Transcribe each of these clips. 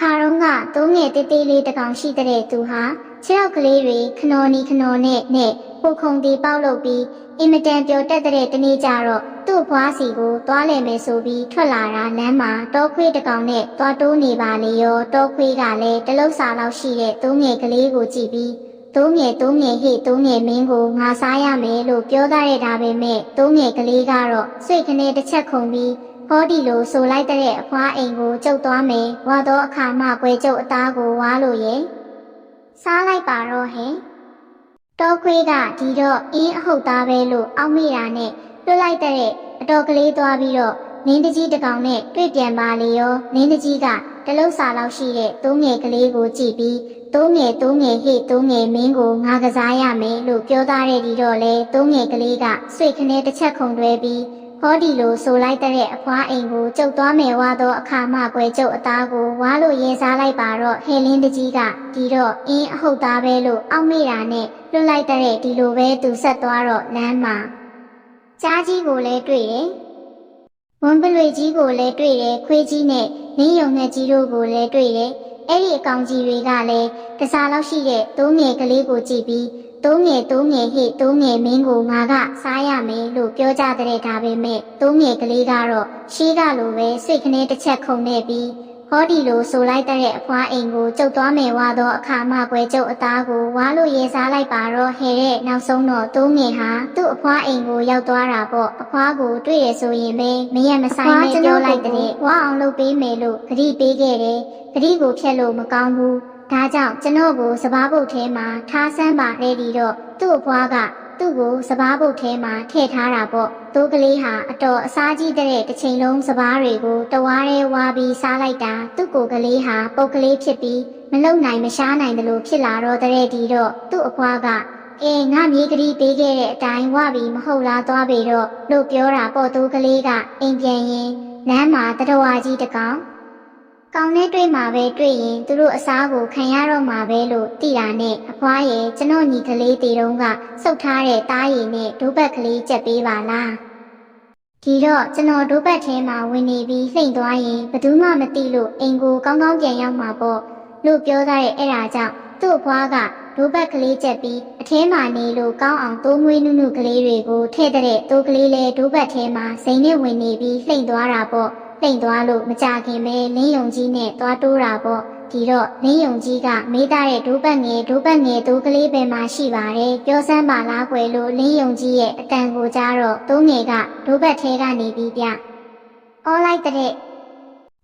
ခါတော့ကသုံးငယ်တေးသေးလေးတစ်ကောင်ရှိတဲ့သူဟာခြေထောက်ကလေးတွေခနော်နီခနော်နဲ့နဲ့ပိုခုံတီပေါက်လုပ်ပြီးအင်မတန်ပျော်တက်တဲ့တနေ့ကျတော့သူ့ဘွားစီကိုသွားလဲမယ်ဆိုပြီးထွက်လာတာလမ်းမှာတောခွေးတစ်ကောင်နဲ့သွားတိုးနေပါလေရောတောခွေးကလည်းတလုံးစာလောက်ရှိတဲ့သုံးငယ်ကလေးကိုကြည့်ပြီးသုံးငယ်သုံးငယ်ဟိသုံးငယ်မင်းကိုငါစားရမယ်လို့ပြောသားရတာပဲမဲ့သုံးငယ်ကလေးကတော့စိတ်ကနေတစ်ချက်ခုန်ပြီး ဟောဒီလိုဆိုလိုက်တဲ့အဖွားအိမ်ကိုကျုပ်သွားမယ်ဝါတော့အခါမှကွယ်ကျုပ်အသားကိုဝါလို့ရေစားလိုက်ပါတော့ဟင်တောခွေးကဒီတော့အင်းအဟုတ်သားပဲလို့အောက်မိတာနဲ့လွတ်လိုက်တဲ့အတော်ကလေးသွားပြီးတော့နင်းတကြီးတစ်ကောင်နဲ့တွေ့ပြန်ပါလေရောနင်းတကြီးကတလုံးစာလောက်ရှိတဲ့သုံးငယ်ကလေးကိုကြည့်ပြီးသုံးငယ်သုံးငယ်ဟိသုံးငယ်မင်းကိုငါကစားရမယ်လို့ပြောသားတဲ့ဒီတော့လေသုံးငယ်ကလေးကဆွေခနဲ့တစ်ချက်ခုံတွဲပြီး ဟောဒီလိုဆိုလိုက်တဲ့အဖွားအိမ်ကိုကျုပ်သွားမယ်ဝါတော့အခါမှကွယ်ကျုပ်အသားကိုဝါလို့ရင်စားလိုက်ပါတော့ဟဲလင်းတကြီးကဒီတော့အင်းအဟုတ်သားပဲလို့အောက်မိတာနဲ့လွတ်လိုက်တဲ့ဒီလိုပဲသူဆက်သွားတော့လမ်းမှာကြားကြီးကိုလည်းတွေ့တယ်ဝွန်ပလွေကြီးကိုလည်းတွေ့တယ်ခွေးကြီးနဲ့နင်းယုံနဲ့ကြီးတို့ကိုလည်းတွေ့တယ်အဲ့ဒီအကောင်ကြီးတွေကလည်းတစားလောက်ရှိတဲ့သုံးငယ်ကလေးကိုကြည့်ပြီး သုံးငယ်သုံးငယ်ဟိသုံးငယ်မင်းကိုငါကစားရမယ်လို့ပြောကြတဲ့ဒါပဲမဲ့သုံးငယ်ကလေးကတော့ရှေးကလိုပဲစိတ်ကလေးတစ်ချက်ခုန်နေပြီးဟောဒီလိုဆိုလိုက်တဲ့အဖွားအိမ်ကိုကျုပ်သွားမယ်ဝါတော့အခါမှကွယ်ကျုပ်အသားကိုဝါလို့ရေစားလိုက်ပါတော့ဟဲတဲ့နောက်ဆုံးတော့သုံးငယ်ဟာသူ့အဖွားအိမ်ကိုရောက်သွားတာပေါ့အဖွားကိုတွေ့ရဆိုရင်ပဲမရမဆိုင်နဲ့ပြောလိုက်တဲ့ဝါအောင်လုပ်ပေးမယ်လို့ဂရိပေးခဲ့တယ်ဂရိကိုဖျက်လို့မကောင်းဘူးဒါကြောင့်ကျွန်တော်ကိုစပားပုတ်ထဲမှာထားဆန်းပါလေဒီတော့သူ့အဖွားကသူ့ကိုစပားပုတ်ထဲမှာထည့်ထားတာပေါ့သူကလေးဟာအတော်အစားကြီးတဲ့တစ်ချိန်လုံးစပားတွေကိုတဝါးရဲဝါပြီးစားလိုက်တာသူ့ကိုကလေးဟာပုတ်ကလေးဖြစ်ပြီးမလုံနိုင်မရှားနိုင်တယ်လို့ဖြစ်လာတော့တဲ့ဒီတော့သူ့အဖွားကအေးငါမြေကလေးပေးခဲ့တဲ့အတိုင်းဝပြီးမဟုတ်လားသွားပြီတော့လို့ပြောတာပေါ့သူကလေးကအိမ်ပြန်ရင်လမ်းမှာတတော်ဝါကြီးတစ်ကောင် ကောင်းနဲ့တွေ့မှာပဲတွေ့ရင်သူတို့အစားကိုခံရတော့မှာပဲလို့သိတာနဲ့အဖွားရဲ့ကျွန်တော်ညီကလေးတီတုံးကစုပ်ထားတဲ့တားရည်နဲ့ဒိုးဘက်ကလေးကြက်ပေးပါလားဒီတော့ကျွန်တော်ဒိုးဘက်ထဲမှာဝင်နေပြီးလှိမ့်သွားရင်ဘယ်သူမှမသိလို့အိမ်ကိုကောင်းကောင်းပြန်ရောက်မှာပေါ့လို့ပြောသားတဲ့အဲ့ဒါကြောင့်သူ့အဖွားကဒိုးဘက်ကလေးကြက်ပြီးအထဲမှာနေလို့ကောင်းအောင်တိုးမွေးနုနုကလေးတွေကိုထည့်တဲ့တိုးကလေးလဲဒိုးဘက်ထဲမှာစိန်နဲ့ဝင်နေပြီးလှိမ့်သွားတာပေါ့ လိမ့်သွားလို့မကြခင်ပဲလင်းယုံကြီးနဲ့သွားတိုးတာပေါ့ဒီတော့လင်းယုံကြီးကမေးသားတဲ့ဒိုးပတ်ငယ်ဒိုးပတ်ငယ်သူကလေးပဲမှရှိပါတယ်ပြောစမ်းပါလားကွယ်လို့လင်းယုံကြီးရဲ့အတန်ကိုကြားတော့သုံးငယ်ကဒိုးပတ်ထဲကနေပြီးပြအော်လိုက်တဲ့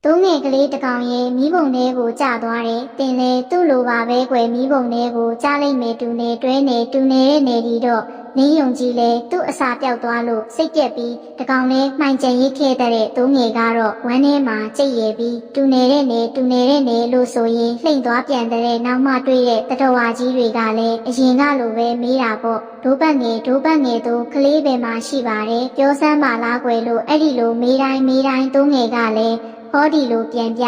သုံးငယ်ကလေးတစ်ကောင်ရဲ့မိဘုံလေးကိုကြသွားတယ်တင်လေသူ့လိုပါပဲကွယ်မိဘုံလေးကိုကြားလိုက်မယ်တူနေတွဲနေတူနေတဲ့နေဒီတော့ နင်းယုံကြီးလဲသူ့အစာပြောက်သွားလို့စိတ်ပြက်ပြီးတကောင်လဲမှိုင်ကျင်ရိတ်ခဲ့တဲ့သုံးငယ်ကတော့ဝမ်းထဲမှာကြိတ်ရည်ပြီးတူနေတဲ့နေတူနေတဲ့နေလို့ဆိုရင်လှိမ့်သွားပြန်တဲ့နောက်မှတွေ့တဲ့တတော်ဝါကြီးတွေကလည်းအရင်ကလိုပဲမေးတာပေါ့ဒိုးပတ်ငယ်ဒိုးပတ်ငယ်တို့ကလေးပဲမှရှိပါတယ်ပြောစမ်းပါလားကွယ်လို့အဲ့ဒီလိုမေးတိုင်းမေးတိုင်းသုံးငယ်ကလည်းဟောဒီလိုပြန်ပြ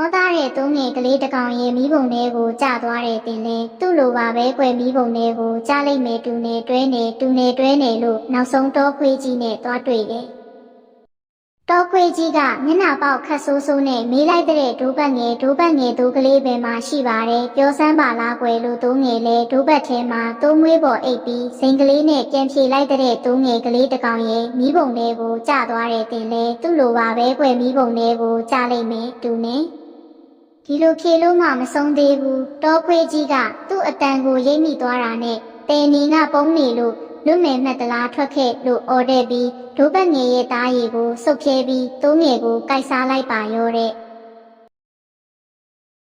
ဩသားတဲ့သုံးငယ်ကလေးတစ်ကောင်ရဲ့မိဘုံတွေကိုကြာသွားတဲ့တင်လဲသူ့လိုပါပဲကွယ်မိဘုံတွေကိုကြာလိုက်မယ်တူနေတွဲနေတူနေတွဲနေလို့နောက်ဆုံးတောခွေးကြီးနဲ့သွားတွေ့တယ်တောခွေးကြီးကမျက်နှာပေါက်ခတ်ဆိုးဆိုးနဲ့မေးလိုက်တဲ့ဒိုးပတ်ငယ်ဒိုးပတ်ငယ်သူကလေးပဲမှရှိပါတယ်ပြောစမ်းပါလားကွယ်လို့သုံးငယ်လဲဒိုးပတ်ထဲမှာသုံးမွေးပေါ်အိပ်ပြီးစိန်ကလေးနဲ့ပြန်ဖြေလိုက်တဲ့သုံးငယ်ကလေးတစ်ကောင်ရဲ့မိဘုံတွေကိုကြာသွားတဲ့တင်လဲသူ့လိုပါပဲကွယ်မိဘုံတွေကိုကြာလိုက်မယ်တူနေ ဒီလိုဖြေလို့မှမဆုံးသေးဘူးတောခွေးကြီးကသူ့အတန်ကိုရိပ်မိသွားတာနဲ့တဲနီကပုံနေလို့လွတ်မယ်မှတ်တလားထွက်ခဲ့လို့အော်တဲ့ပြီးဒိုးပတ်ငယ်ရဲ့သားရည်ကိုစုပ်ဖြဲပြီးသုံးငယ်ကိုကိုက်စားလိုက်ပါရောတဲ့